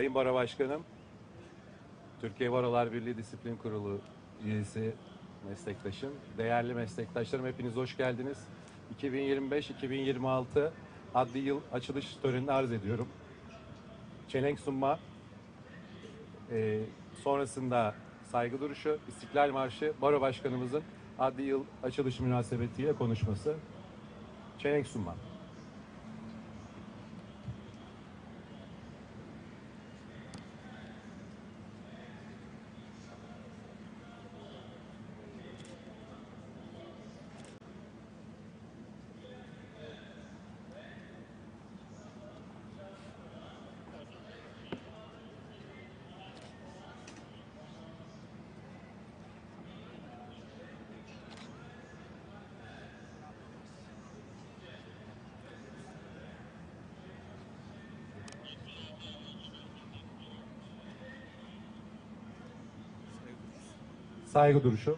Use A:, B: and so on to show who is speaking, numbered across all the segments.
A: Sayın Baro Başkanım, Türkiye Barolar Birliği Disiplin Kurulu üyesi meslektaşım, değerli meslektaşlarım hepiniz hoş geldiniz. 2025-2026 adli yıl açılış törenini arz ediyorum. Çelenk sunma, e, sonrasında saygı duruşu, İstiklal Marşı, Baro Başkanımızın adli yıl açılış münasebetiyle konuşması. Çelenk sunma. Saygı duruşu.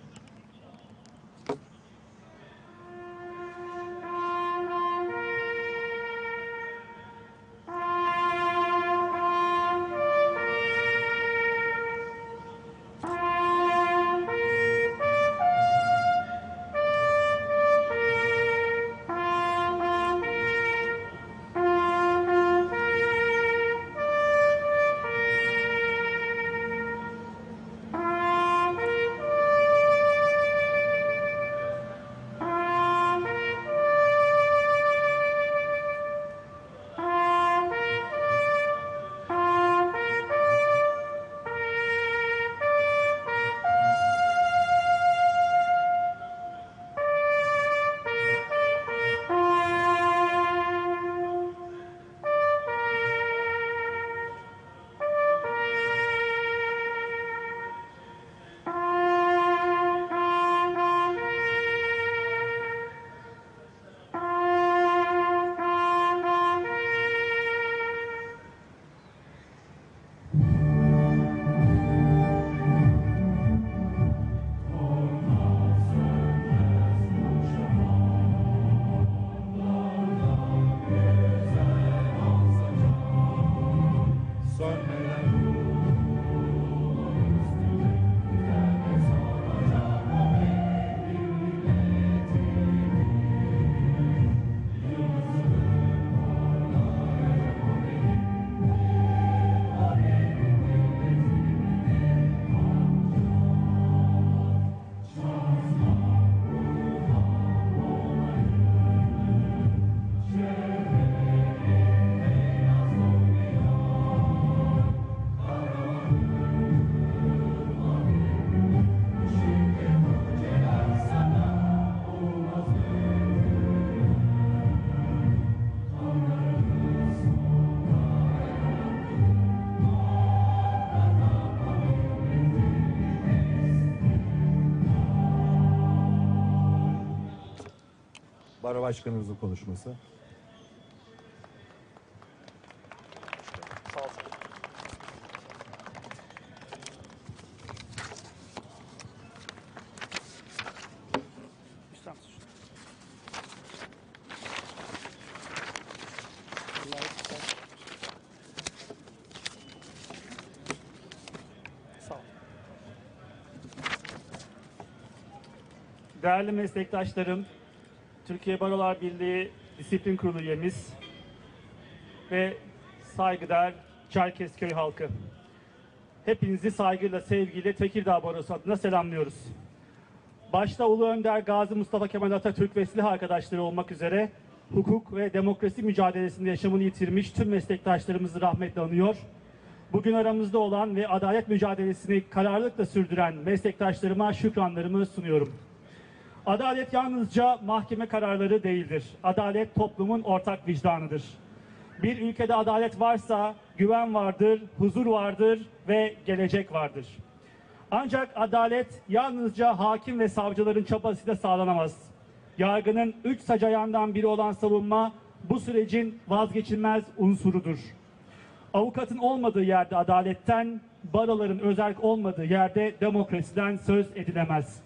A: Baro Başkanımızın konuşması.
B: Değerli meslektaşlarım, Türkiye Barolar Birliği Disiplin Kurulu üyemiz ve saygıdeğer Çerkezköy halkı. Hepinizi saygıyla, sevgiyle Tekirdağ Barosu adına selamlıyoruz. Başta Ulu Önder Gazi Mustafa Kemal Atatürk ve silah arkadaşları olmak üzere hukuk ve demokrasi mücadelesinde yaşamını yitirmiş tüm meslektaşlarımızı rahmetle anıyor. Bugün aramızda olan ve adalet mücadelesini kararlılıkla sürdüren meslektaşlarıma şükranlarımı sunuyorum. Adalet yalnızca mahkeme kararları değildir. Adalet toplumun ortak vicdanıdır. Bir ülkede adalet varsa güven vardır, huzur vardır ve gelecek vardır. Ancak adalet yalnızca hakim ve savcıların çabasıyla sağlanamaz. Yargının üç sac ayağından biri olan savunma bu sürecin vazgeçilmez unsurudur. Avukatın olmadığı yerde adaletten, baroların özerk olmadığı yerde demokrasiden söz edilemez.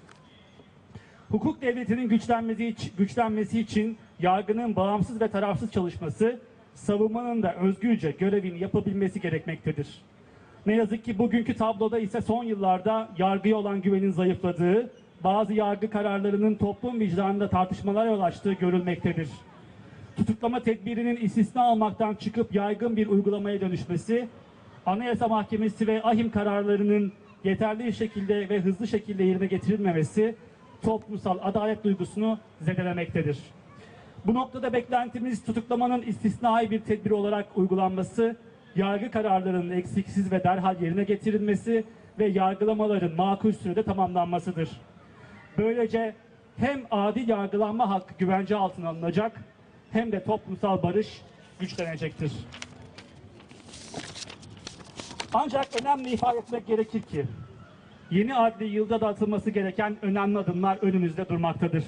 B: Hukuk devletinin güçlenmesi, güçlenmesi için yargının bağımsız ve tarafsız çalışması, savunmanın da özgürce görevini yapabilmesi gerekmektedir. Ne yazık ki bugünkü tabloda ise son yıllarda yargıya olan güvenin zayıfladığı, bazı yargı kararlarının toplum vicdanında tartışmalara yol açtığı görülmektedir. Tutuklama tedbirinin istisna almaktan çıkıp yaygın bir uygulamaya dönüşmesi, Anayasa Mahkemesi ve ahim kararlarının yeterli şekilde ve hızlı şekilde yerine getirilmemesi toplumsal adalet duygusunu zedelemektedir. Bu noktada beklentimiz tutuklamanın istisnai bir tedbir olarak uygulanması, yargı kararlarının eksiksiz ve derhal yerine getirilmesi ve yargılamaların makul sürede tamamlanmasıdır. Böylece hem adil yargılanma hakkı güvence altına alınacak hem de toplumsal barış güçlenecektir. Ancak önemli ifade etmek gerekir ki yeni adli yılda da atılması gereken önemli adımlar önümüzde durmaktadır.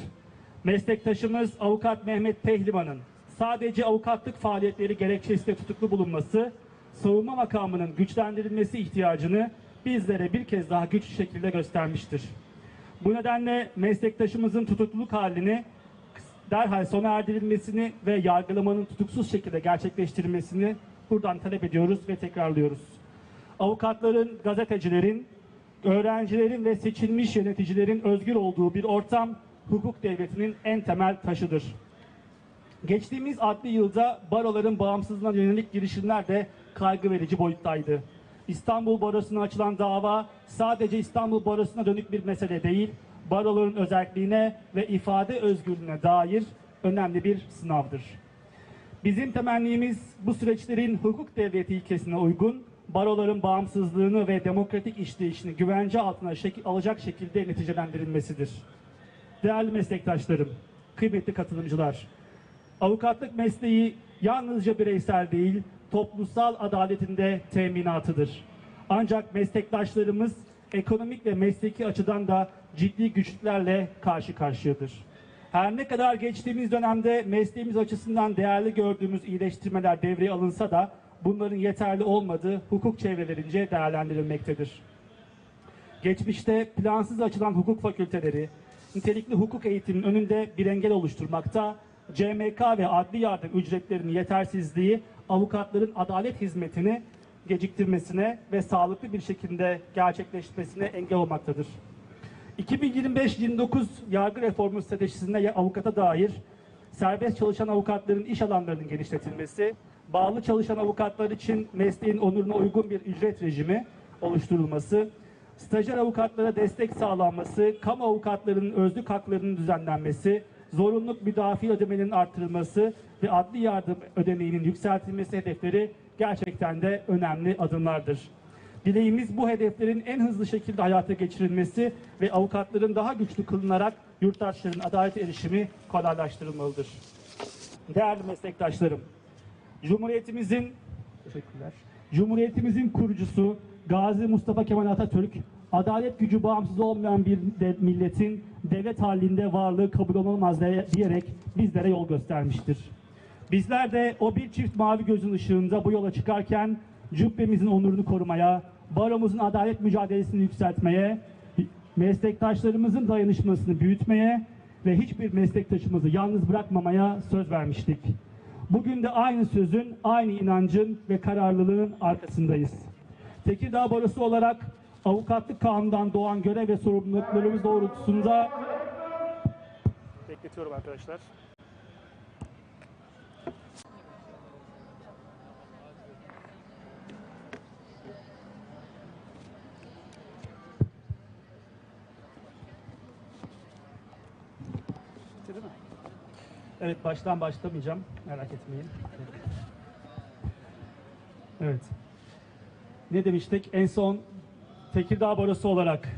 B: Meslektaşımız avukat Mehmet Pehlivan'ın sadece avukatlık faaliyetleri gerekçesiyle tutuklu bulunması, savunma makamının güçlendirilmesi ihtiyacını bizlere bir kez daha güçlü şekilde göstermiştir. Bu nedenle meslektaşımızın tutukluluk halini derhal sona erdirilmesini ve yargılamanın tutuksuz şekilde gerçekleştirilmesini buradan talep ediyoruz ve tekrarlıyoruz. Avukatların, gazetecilerin, öğrencilerin ve seçilmiş yöneticilerin özgür olduğu bir ortam hukuk devletinin en temel taşıdır. Geçtiğimiz adli yılda baroların bağımsızlığına yönelik girişimler de kaygı verici boyuttaydı. İstanbul Barosu'na açılan dava sadece İstanbul Barosu'na dönük bir mesele değil, baroların özelliğine ve ifade özgürlüğüne dair önemli bir sınavdır. Bizim temennimiz bu süreçlerin hukuk devleti ilkesine uygun, baroların bağımsızlığını ve demokratik işleyişini güvence altına şekil alacak şekilde neticelendirilmesidir. Değerli meslektaşlarım, kıymetli katılımcılar, avukatlık mesleği yalnızca bireysel değil, toplumsal adaletinde teminatıdır. Ancak meslektaşlarımız ekonomik ve mesleki açıdan da ciddi güçlüklerle karşı karşıyadır. Her ne kadar geçtiğimiz dönemde mesleğimiz açısından değerli gördüğümüz iyileştirmeler devreye alınsa da bunların yeterli olmadığı hukuk çevrelerince değerlendirilmektedir. Geçmişte plansız açılan hukuk fakülteleri, nitelikli hukuk eğitiminin önünde bir engel oluşturmakta, CMK ve adli yardım ücretlerinin yetersizliği avukatların adalet hizmetini geciktirmesine ve sağlıklı bir şekilde gerçekleşmesine engel olmaktadır. 2025-29 yargı reformu stratejisinde avukata dair serbest çalışan avukatların iş alanlarının genişletilmesi, bağlı çalışan avukatlar için mesleğin onuruna uygun bir ücret rejimi oluşturulması, stajyer avukatlara destek sağlanması, kamu avukatlarının özlük haklarının düzenlenmesi, zorunluluk müdafi ödemenin artırılması ve adli yardım ödeneğinin yükseltilmesi hedefleri gerçekten de önemli adımlardır. Dileğimiz bu hedeflerin en hızlı şekilde hayata geçirilmesi ve avukatların daha güçlü kılınarak yurttaşların adalete erişimi kolaylaştırılmalıdır. Değerli meslektaşlarım, Cumhuriyetimizin teşekkürler. Cumhuriyetimizin kurucusu Gazi Mustafa Kemal Atatürk adalet gücü bağımsız olmayan bir de- milletin devlet halinde varlığı kabul olunmaz de- diyerek bizlere yol göstermiştir. Bizler de o bir çift mavi gözün ışığında bu yola çıkarken cübbemizin onurunu korumaya, baromuzun adalet mücadelesini yükseltmeye, meslektaşlarımızın dayanışmasını büyütmeye ve hiçbir meslektaşımızı yalnız bırakmamaya söz vermiştik. Bugün de aynı sözün, aynı inancın ve kararlılığın arkasındayız. Tekirdağ Barosu olarak avukatlık kanundan doğan görev ve sorumluluklarımız doğrultusunda bekletiyorum arkadaşlar. Evet baştan başlamayacağım. Merak etmeyin. Evet. Ne demiştik? En son Tekirdağ Barosu olarak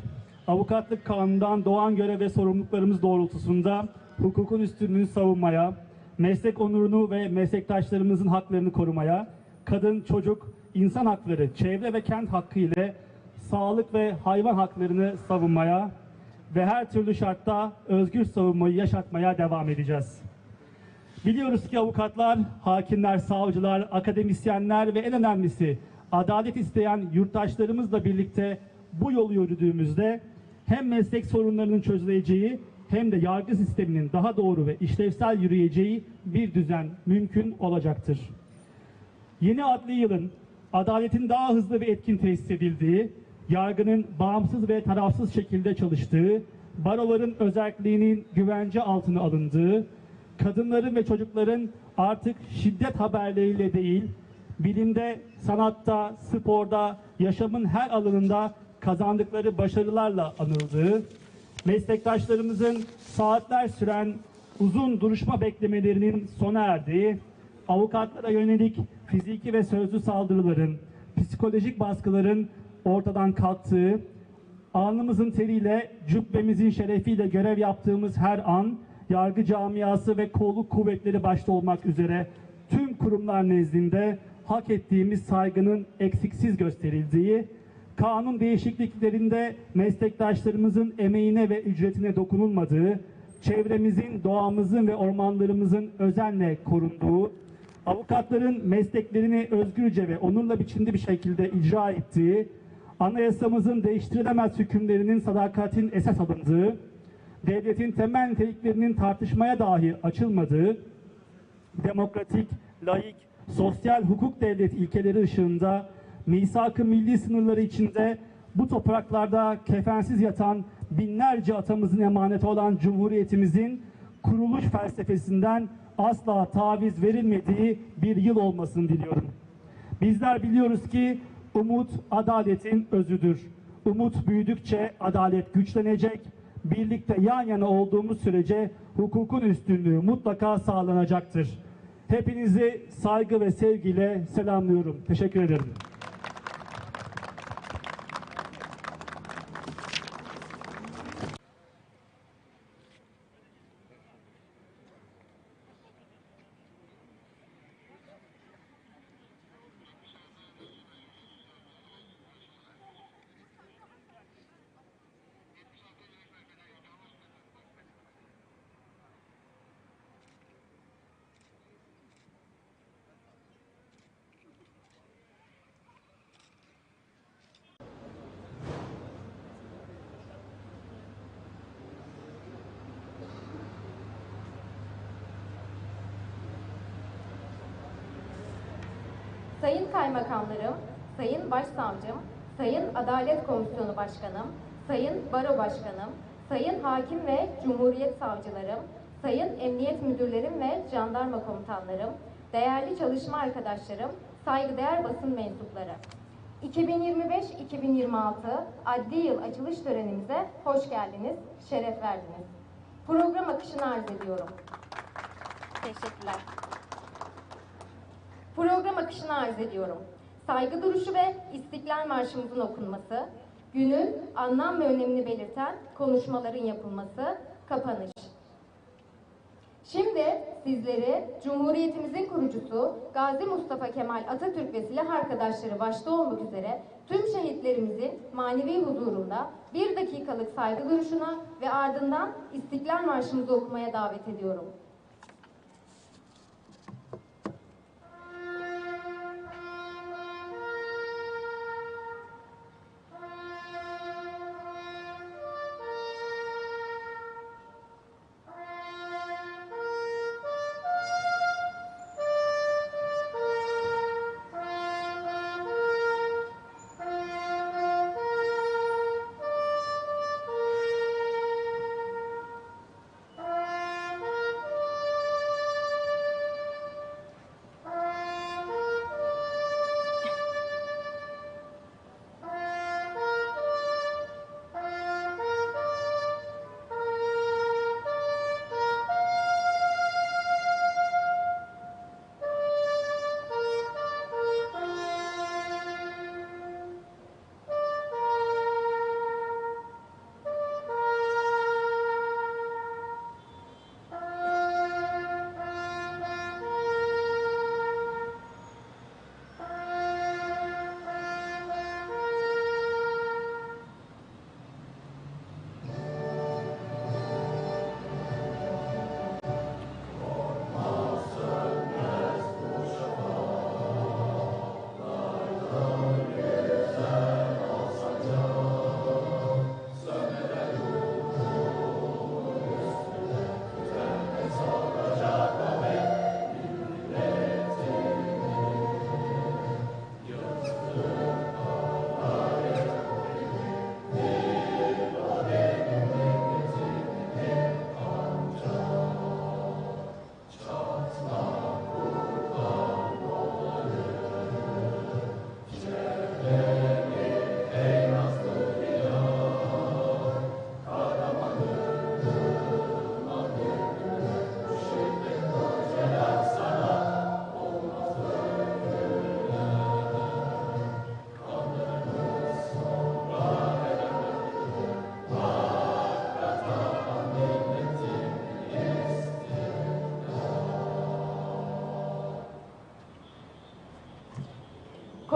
B: avukatlık kanundan doğan görev ve sorumluluklarımız doğrultusunda hukukun üstünlüğünü savunmaya, meslek onurunu ve meslektaşlarımızın haklarını korumaya, kadın, çocuk, insan hakları, çevre ve kent hakkı ile sağlık ve hayvan haklarını savunmaya ve her türlü şartta özgür savunmayı yaşatmaya devam edeceğiz. Biliyoruz ki avukatlar, hakimler, savcılar, akademisyenler ve en önemlisi adalet isteyen yurttaşlarımızla birlikte bu yolu yürüdüğümüzde hem meslek sorunlarının çözüleceği hem de yargı sisteminin daha doğru ve işlevsel yürüyeceği bir düzen mümkün olacaktır. Yeni adli yılın adaletin daha hızlı ve etkin tesis edildiği, yargının bağımsız ve tarafsız şekilde çalıştığı, baroların özelliğinin güvence altına alındığı, kadınların ve çocukların artık şiddet haberleriyle değil, bilimde, sanatta, sporda, yaşamın her alanında kazandıkları başarılarla anıldığı, meslektaşlarımızın saatler süren uzun duruşma beklemelerinin sona erdiği, avukatlara yönelik fiziki ve sözlü saldırıların, psikolojik baskıların ortadan kalktığı, alnımızın teriyle, cübbemizin şerefiyle görev yaptığımız her an, yargı camiası ve kolluk kuvvetleri başta olmak üzere tüm kurumlar nezdinde hak ettiğimiz saygının eksiksiz gösterildiği, kanun değişikliklerinde meslektaşlarımızın emeğine ve ücretine dokunulmadığı, çevremizin, doğamızın ve ormanlarımızın özenle korunduğu, avukatların mesleklerini özgürce ve onurla biçimli bir şekilde icra ettiği, anayasamızın değiştirilemez hükümlerinin sadakatin esas alındığı, devletin temel niteliklerinin tartışmaya dahi açılmadığı, demokratik, laik, sosyal hukuk devleti ilkeleri ışığında misak-ı milli sınırları içinde bu topraklarda kefensiz yatan binlerce atamızın emaneti olan Cumhuriyetimizin kuruluş felsefesinden asla taviz verilmediği bir yıl olmasını diliyorum. Bizler biliyoruz ki umut adaletin özüdür. Umut büyüdükçe adalet güçlenecek. Birlikte yan yana olduğumuz sürece hukukun üstünlüğü mutlaka sağlanacaktır. Hepinizi saygı ve sevgiyle selamlıyorum. Teşekkür ederim.
C: Sayın Kaymakamlarım, Sayın Başsavcım, Sayın Adalet Komisyonu Başkanım, Sayın Baro Başkanım, Sayın Hakim ve Cumhuriyet Savcılarım, Sayın Emniyet Müdürlerim ve Jandarma Komutanlarım, değerli çalışma arkadaşlarım, saygıdeğer basın mensupları. 2025-2026 adli yıl açılış törenimize hoş geldiniz, şeref verdiniz. Program akışını arz ediyorum. Teşekkürler. Program akışını arz ediyorum. Saygı duruşu ve İstiklal Marşımızın okunması, günün anlam ve önemini belirten konuşmaların yapılması, kapanış. Şimdi sizleri Cumhuriyetimizin kurucusu Gazi Mustafa Kemal Atatürk ve silah arkadaşları başta olmak üzere tüm şehitlerimizin manevi huzurunda bir dakikalık saygı duruşuna ve ardından İstiklal Marşımızı okumaya davet ediyorum.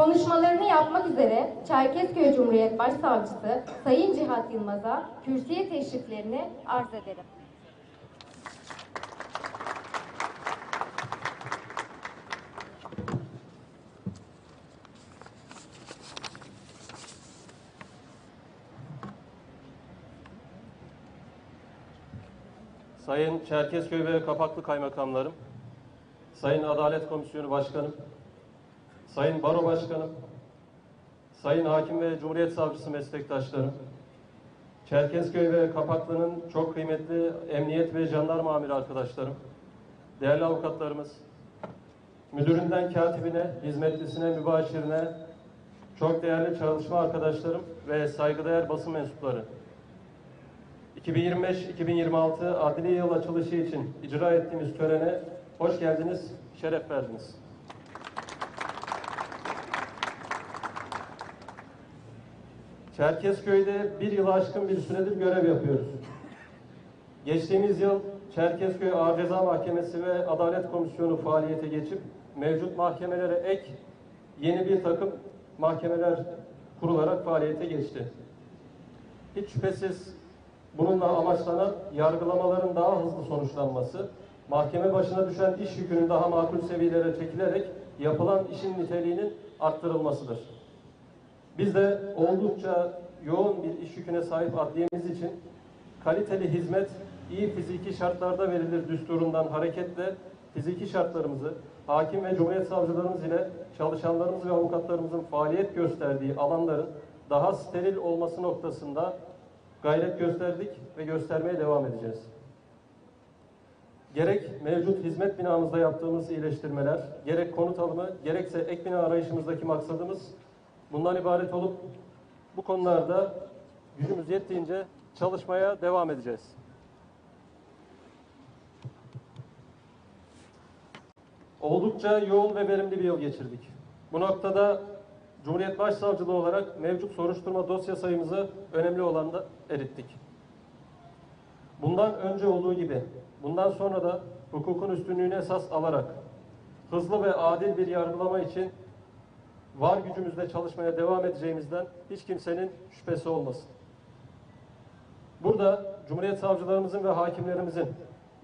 C: Konuşmalarını yapmak üzere Çerkezköy Cumhuriyet Başsavcısı Sayın Cihat Yılmaz'a kürsüye teşriflerini arz ederim.
D: Sayın Çerkezköy ve Kapaklı Kaymakamlarım, Sayın Adalet Komisyonu Başkanım, Sayın Baro Başkanım, Sayın Hakim ve Cumhuriyet Savcısı meslektaşlarım, Çerkezköy ve Kapaklı'nın çok kıymetli emniyet ve jandarma amiri arkadaşlarım, değerli avukatlarımız, müdüründen katibine, hizmetlisine, mübaşirine, çok değerli çalışma arkadaşlarım ve saygıdeğer basın mensupları. 2025-2026 adli yıl açılışı için icra ettiğimiz törene hoş geldiniz, şeref verdiniz. Çerkezköy'de bir yılı aşkın bir süredir görev yapıyoruz. Geçtiğimiz yıl Çerkezköy Ağır Ceza Mahkemesi ve Adalet Komisyonu faaliyete geçip mevcut mahkemelere ek yeni bir takım mahkemeler kurularak faaliyete geçti. Hiç şüphesiz bununla amaçlanan yargılamaların daha hızlı sonuçlanması, mahkeme başına düşen iş yükünün daha makul seviyelere çekilerek yapılan işin niteliğinin arttırılmasıdır. Biz de oldukça yoğun bir iş yüküne sahip adliyemiz için kaliteli hizmet iyi fiziki şartlarda verilir düsturundan hareketle fiziki şartlarımızı hakim ve cumhuriyet savcılarımız ile çalışanlarımız ve avukatlarımızın faaliyet gösterdiği alanların daha steril olması noktasında gayret gösterdik ve göstermeye devam edeceğiz. Gerek mevcut hizmet binamızda yaptığımız iyileştirmeler, gerek konut alımı, gerekse ek bina arayışımızdaki maksadımız bundan ibaret olup bu konularda gücümüz yettiğince çalışmaya devam edeceğiz. Oldukça yoğun ve verimli bir yıl geçirdik. Bu noktada Cumhuriyet Başsavcılığı olarak mevcut soruşturma dosya sayımızı önemli olanda erittik. Bundan önce olduğu gibi bundan sonra da hukukun üstünlüğüne esas alarak hızlı ve adil bir yargılama için var gücümüzle çalışmaya devam edeceğimizden hiç kimsenin şüphesi olmasın. Burada Cumhuriyet savcılarımızın ve hakimlerimizin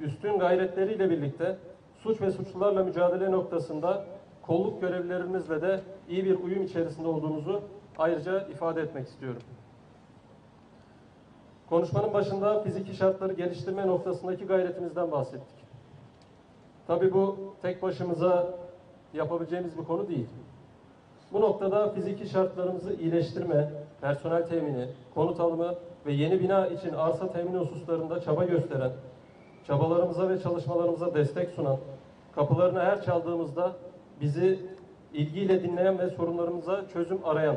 D: üstün gayretleriyle birlikte suç ve suçlularla mücadele noktasında kolluk görevlilerimizle de iyi bir uyum içerisinde olduğumuzu ayrıca ifade etmek istiyorum. Konuşmanın başında fiziki şartları geliştirme noktasındaki gayretimizden bahsettik. Tabii bu tek başımıza yapabileceğimiz bir konu değil. Bu noktada fiziki şartlarımızı iyileştirme, personel temini, konut alımı ve yeni bina için arsa temini hususlarında çaba gösteren, çabalarımıza ve çalışmalarımıza destek sunan, kapılarını her çaldığımızda bizi ilgiyle dinleyen ve sorunlarımıza çözüm arayan,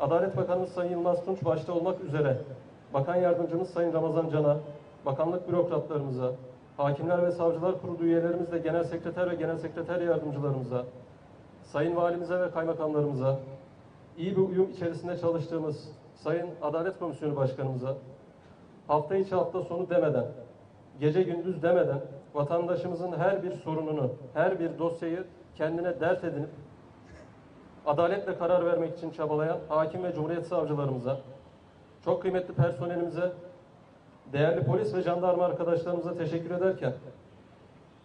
D: Adalet Bakanımız Sayın Yılmaz Tunç başta olmak üzere, Bakan Yardımcımız Sayın Ramazan Can'a, bakanlık bürokratlarımıza, Hakimler ve Savcılar Kurulu üyelerimizle Genel Sekreter ve Genel Sekreter Yardımcılarımıza, Sayın Valimize ve Kaymakamlarımıza, iyi bir uyum içerisinde çalıştığımız Sayın Adalet Komisyonu Başkanımıza, hafta içi hafta sonu demeden, gece gündüz demeden vatandaşımızın her bir sorununu, her bir dosyayı kendine dert edinip adaletle karar vermek için çabalayan hakim ve cumhuriyet savcılarımıza, çok kıymetli personelimize, değerli polis ve jandarma arkadaşlarımıza teşekkür ederken,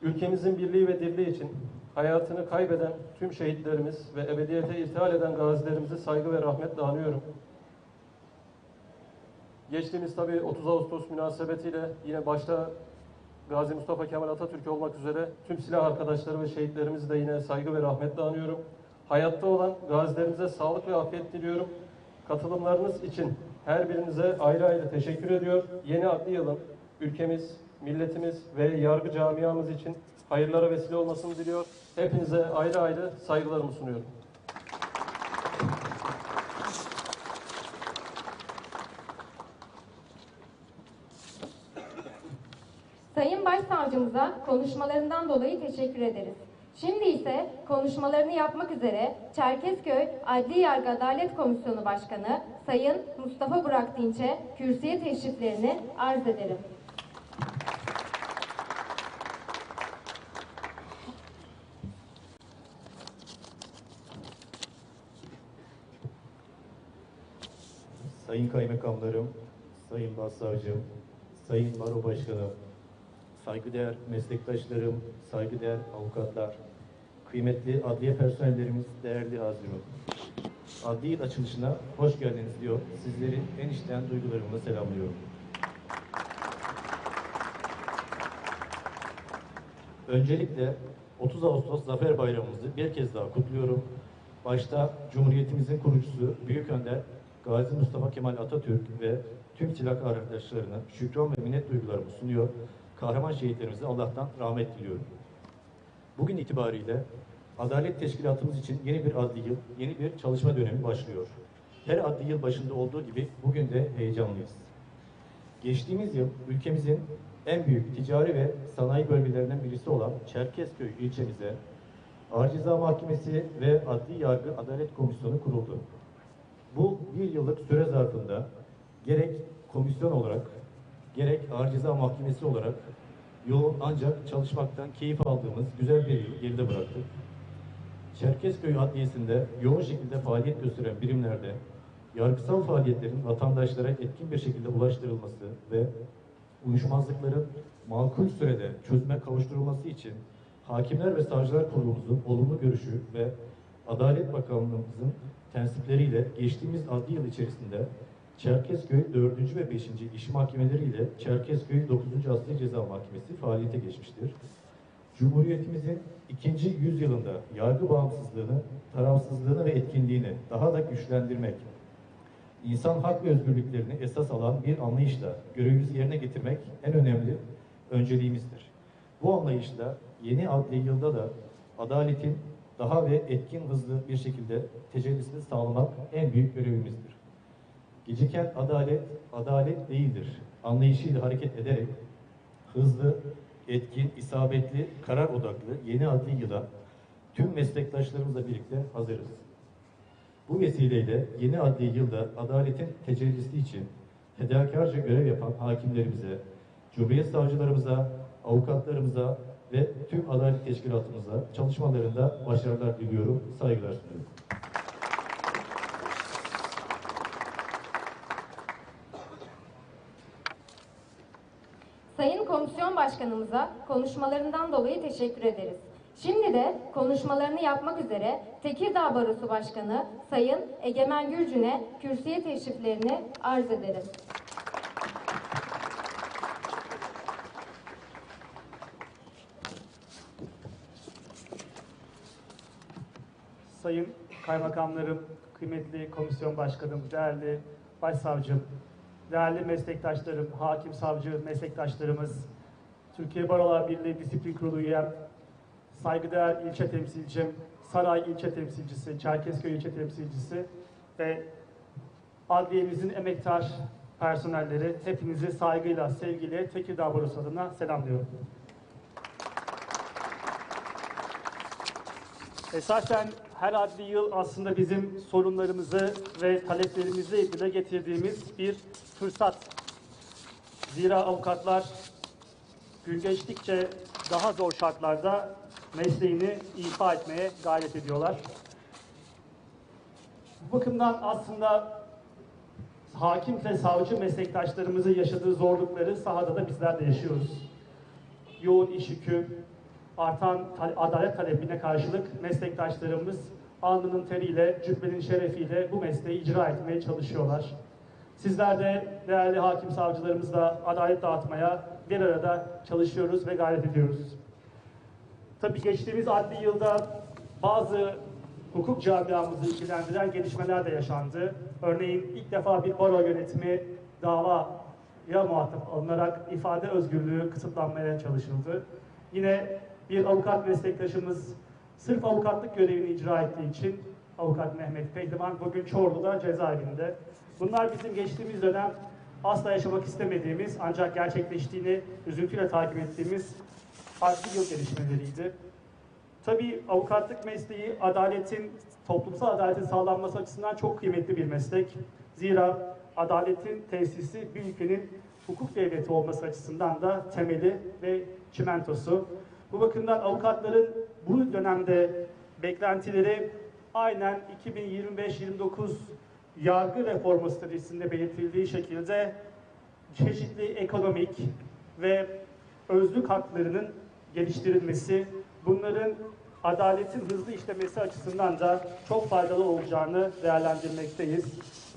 D: ülkemizin birliği ve dirliği için hayatını kaybeden tüm şehitlerimiz ve ebediyete irtihal eden gazilerimizi saygı ve rahmetle anıyorum. Geçtiğimiz tabii 30 Ağustos münasebetiyle yine başta Gazi Mustafa Kemal Atatürk olmak üzere tüm silah arkadaşları ve şehitlerimizi de yine saygı ve rahmetle anıyorum. Hayatta olan gazilerimize sağlık ve afiyet diliyorum. Katılımlarınız için her birinize ayrı ayrı teşekkür ediyor. Yeni adli yılın ülkemiz, milletimiz ve yargı camiamız için hayırlara vesile olmasını diliyor. Hepinize ayrı ayrı saygılarımı sunuyorum.
C: Sayın Başsavcımıza konuşmalarından dolayı teşekkür ederiz. Şimdi ise konuşmalarını yapmak üzere Çerkezköy Adli Yargı Adalet Komisyonu Başkanı Sayın Mustafa Burak Dinç'e kürsüye teşriflerini arz ederim.
E: Sayın kaymakamlarım, sayın başsavcım, sayın baro başkanım, saygıdeğer meslektaşlarım, saygıdeğer avukatlar, kıymetli adliye personellerimiz, değerli hazirun. Adli yıl açılışına hoş geldiniz diyor. Sizleri en içten duygularımla selamlıyorum. Öncelikle 30 Ağustos Zafer Bayramımızı bir kez daha kutluyorum. Başta Cumhuriyetimizin kurucusu Büyük Önder Gazi Mustafa Kemal Atatürk ve tüm silah arkadaşlarına şükran ve minnet duygularımı sunuyor. Kahraman şehitlerimize Allah'tan rahmet diliyorum. Bugün itibariyle Adalet Teşkilatımız için yeni bir adli yıl, yeni bir çalışma dönemi başlıyor. Her adli yıl başında olduğu gibi bugün de heyecanlıyız. Geçtiğimiz yıl ülkemizin en büyük ticari ve sanayi bölgelerinden birisi olan Çerkezköy ilçemize Ağır Mahkemesi ve Adli Yargı Adalet Komisyonu kuruldu. Bu bir yıllık süre zarfında gerek komisyon olarak gerek Ağır Ceza Mahkemesi olarak yoğun ancak çalışmaktan keyif aldığımız güzel bir yılı geride bıraktık. Çerkezköy Adliyesi'nde yoğun şekilde faaliyet gösteren birimlerde yargısal faaliyetlerin vatandaşlara etkin bir şekilde ulaştırılması ve uyuşmazlıkların makul sürede çözüme kavuşturulması için Hakimler ve Savcılar Kurulumuzun olumlu görüşü ve Adalet Bakanlığımızın tensipleriyle geçtiğimiz adli yıl içerisinde Çerkezköy 4. ve 5. iş mahkemeleri ile Çerkezköy 9. Asliye Ceza Mahkemesi faaliyete geçmiştir. Cumhuriyetimizin ikinci yüzyılında yargı bağımsızlığını, tarafsızlığını ve etkinliğini daha da güçlendirmek, insan hak ve özgürlüklerini esas alan bir anlayışla görevimizi yerine getirmek en önemli önceliğimizdir. Bu anlayışla yeni adli yılda da adaletin daha ve etkin hızlı bir şekilde tecellisini sağlamak en büyük görevimizdir. Geciken adalet, adalet değildir. Anlayışıyla hareket ederek hızlı, etkin, isabetli, karar odaklı yeni adli yıla tüm meslektaşlarımızla birlikte hazırız. Bu vesileyle yeni adli yılda adaletin tecellisi için fedakarca görev yapan hakimlerimize, Cumhuriyet savcılarımıza, avukatlarımıza ve tüm adalet teşkilatımıza çalışmalarında başarılar diliyorum, saygılar sunuyorum.
C: Sayın Komisyon Başkanımıza konuşmalarından dolayı teşekkür ederiz. Şimdi de konuşmalarını yapmak üzere Tekirdağ Barosu Başkanı Sayın Egemen Gürcün'e kürsüye teşriflerini arz ederim.
B: Sayın kaymakamlarım, kıymetli komisyon başkanım, değerli başsavcım, değerli meslektaşlarım, hakim savcı meslektaşlarımız, Türkiye Barolar Birliği Disiplin Kurulu üyem, saygıdeğer ilçe temsilcim, Saray ilçe temsilcisi, Çerkezköy ilçe temsilcisi ve adliyemizin emektar personelleri hepinizi saygıyla, sevgiyle Tekirdağ Barosu adına selamlıyorum. Esasen her adli yıl aslında bizim sorunlarımızı ve taleplerimizi dile getirdiğimiz bir fırsat. Zira avukatlar gün geçtikçe daha zor şartlarda mesleğini ifa etmeye gayret ediyorlar. Bu bakımdan aslında hakim ve savcı meslektaşlarımızın yaşadığı zorlukları sahada da bizler de yaşıyoruz. Yoğun iş yükü, artan ta- adalet talebine karşılık meslektaşlarımız alnının teriyle, cübbenin şerefiyle bu mesleği icra etmeye çalışıyorlar. Sizler de değerli hakim savcılarımızla adalet dağıtmaya bir arada çalışıyoruz ve gayret ediyoruz. Tabii geçtiğimiz adli yılda bazı hukuk camiamızı ilgilendiren gelişmeler de yaşandı. Örneğin ilk defa bir baro yönetimi davaya muhatap alınarak ifade özgürlüğü kısıtlanmaya çalışıldı. Yine bir avukat meslektaşımız sırf avukatlık görevini icra ettiği için avukat Mehmet Pehlivan bugün Çorlu'da cezaevinde. Bunlar bizim geçtiğimiz dönem asla yaşamak istemediğimiz ancak gerçekleştiğini üzüntüyle takip ettiğimiz adli yıl gelişmeleriydi. Tabii avukatlık mesleği adaletin, toplumsal adaletin sağlanması açısından çok kıymetli bir meslek. Zira adaletin tesisi bir ülkenin hukuk devleti olması açısından da temeli ve çimentosu. Bu bakımdan avukatların bu dönemde beklentileri aynen 2025-29 yargı reformu stratejisinde belirtildiği şekilde çeşitli ekonomik ve özlük haklarının geliştirilmesi, bunların adaletin hızlı işlemesi açısından da çok faydalı olacağını değerlendirmekteyiz.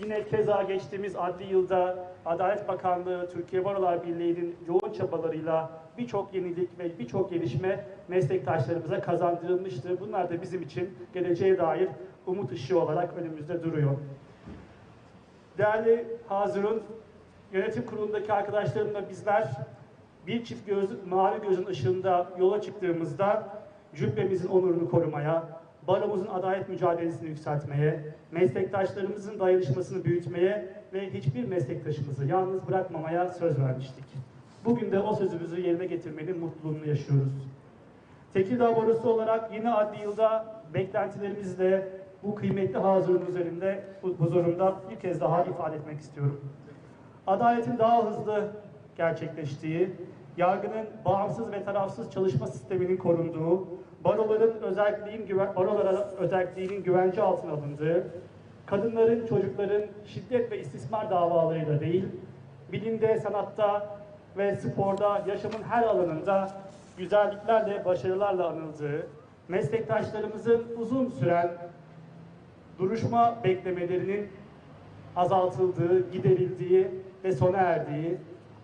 B: Yine keza geçtiğimiz adli yılda Adalet Bakanlığı, Türkiye Barolar Birliği'nin yoğun çabalarıyla birçok yenilik ve birçok gelişme meslektaşlarımıza kazandırılmıştır. Bunlar da bizim için geleceğe dair umut ışığı olarak önümüzde duruyor. Değerli Hazırun, yönetim kurulundaki arkadaşlarımla bizler bir çift göz, mavi gözün ışığında yola çıktığımızda cübbemizin onurunu korumaya, baromuzun adalet mücadelesini yükseltmeye, meslektaşlarımızın dayanışmasını büyütmeye ve hiçbir meslektaşımızı yalnız bırakmamaya söz vermiştik. Bugün de o sözümüzü yerine getirmenin mutluluğunu yaşıyoruz. Tekirdağ Barosu olarak yeni adli yılda beklentilerimizle bu kıymetli hazırın üzerinde, huzurumda bir kez daha ifade etmek istiyorum. Adaletin daha hızlı gerçekleştiği, yargının bağımsız ve tarafsız çalışma sisteminin korunduğu, baroların özelliğin, güven, özelliğinin güvence altına alındığı, kadınların, çocukların şiddet ve istismar davalarıyla değil, bilimde, sanatta ve sporda, yaşamın her alanında güzelliklerle, başarılarla anıldığı, meslektaşlarımızın uzun süren duruşma beklemelerinin azaltıldığı, giderildiği ve sona erdiği,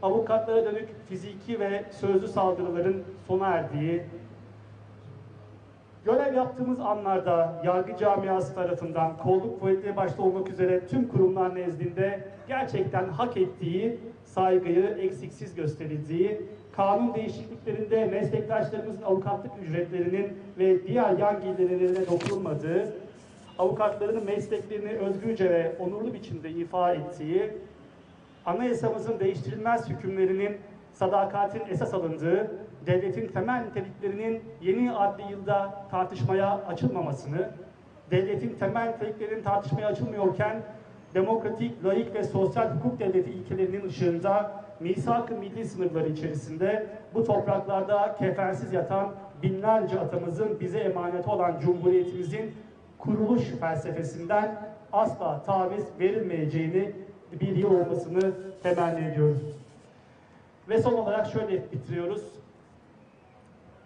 B: avukatlara dönük fiziki ve sözlü saldırıların sona erdiği, görev yaptığımız anlarda yargı camiası tarafından kolluk kuvvetleri başta olmak üzere tüm kurumlar nezdinde gerçekten hak ettiği saygıyı eksiksiz gösterildiği, kanun değişikliklerinde meslektaşlarımızın avukatlık ücretlerinin ve diğer yan gelirlerine dokunulmadığı, avukatlarının mesleklerini özgürce ve onurlu biçimde ifa ettiği, anayasamızın değiştirilmez hükümlerinin sadakatin esas alındığı, devletin temel niteliklerinin yeni adli yılda tartışmaya açılmamasını, devletin temel niteliklerinin tartışmaya açılmıyorken demokratik, laik ve sosyal hukuk devleti ilkelerinin ışığında misak-ı milli sınırları içerisinde bu topraklarda kefensiz yatan binlerce atamızın bize emaneti olan Cumhuriyetimizin kuruluş felsefesinden asla taviz verilmeyeceğini bir yıl olmasını temenni ediyoruz. Ve son olarak şöyle bitiriyoruz.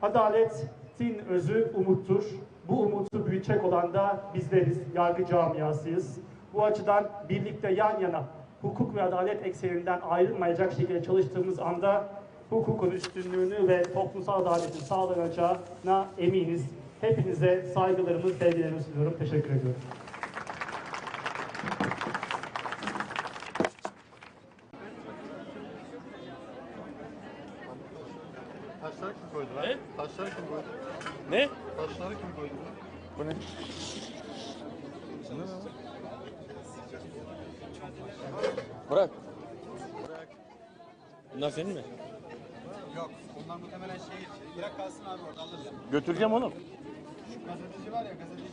B: Adaletin özü umuttur. Bu umutu büyütecek olan da bizleriz, yargı camiasıyız. Bu açıdan birlikte yan yana hukuk ve adalet ekseninden ayrılmayacak şekilde çalıştığımız anda hukukun üstünlüğünü ve toplumsal adaletin sağlanacağına eminiz. Hepinize saygılarımı, sevgilerimi sunuyorum. Teşekkür ediyorum.
F: Bu ne? Bırak. Bunlar senin mi?
G: Yok. Onlar muhtemelen şehir. Bırak kalsın abi orada alırız.
F: Götüreceğim oğlum.
G: Gazeteci var ya gazeteci.